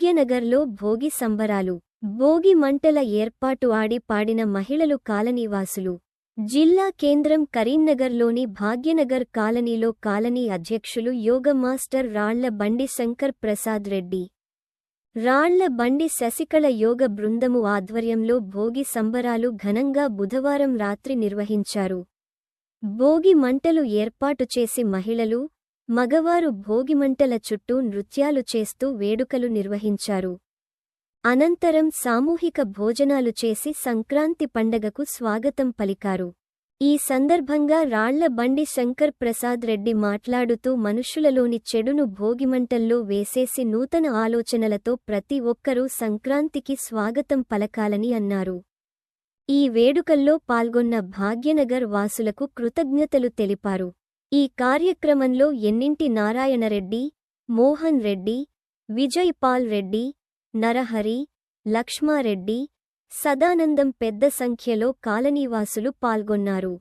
భాగ్యనగర్లో భోగి సంబరాలు. భోగి మంటల ఏర్పాటు ఆడి పాడిన మహిళలు కాలనీవాసులు. జిల్లా కేంద్రం కరీంనగర్లోని భాగ్యనగర్ కాలనీలో కాలనీ అధ్యక్షులు యోగ మాస్టర్ రాళ్ళ బండి శంకర్ ప్రసాద్ రెడ్డి. రాళ్ళ బండి శశికళ యోగ బృందము ఆధ్వర్యంలో భోగి సంబరాలు ఘనంగా బుధవారం రాత్రి నిర్వహించారు. భోగి మంటలు ఏర్పాటు చేసి మహిళలు మగవారు భోగిమంటల చుట్టూ నృత్యాలు చేస్తూ వేడుకలు నిర్వహించారు. అనంతరం సామూహిక భోజనాలు చేసి సంక్రాంతి పండగకు స్వాగతం పలికారు. ఈ సందర్భంగా రాళ్ళ బండి శంకర్ ప్రసాద్ రెడ్డి మాట్లాడుతూ మనుషులలోని చెడును భోగిమంటల్లో వేసేసి నూతన ఆలోచనలతో ప్రతి ఒక్కరూ సంక్రాంతికి స్వాగతం పలకాలని అన్నారు. ఈ వేడుకల్లో పాల్గొన్న భాగ్యనగర్ వాసులకు కృతజ్ఞతలు తెలిపారు. ఈ కార్యక్రమంలో ఎన్నింటి నారాయణరెడ్డి మోహన్ రెడ్డి విజయ్ పాల్ రెడ్డి నరహరి లక్ష్మారెడ్డి సదానందం పెద్ద సంఖ్యలో కాలనీవాసులు పాల్గొన్నారు.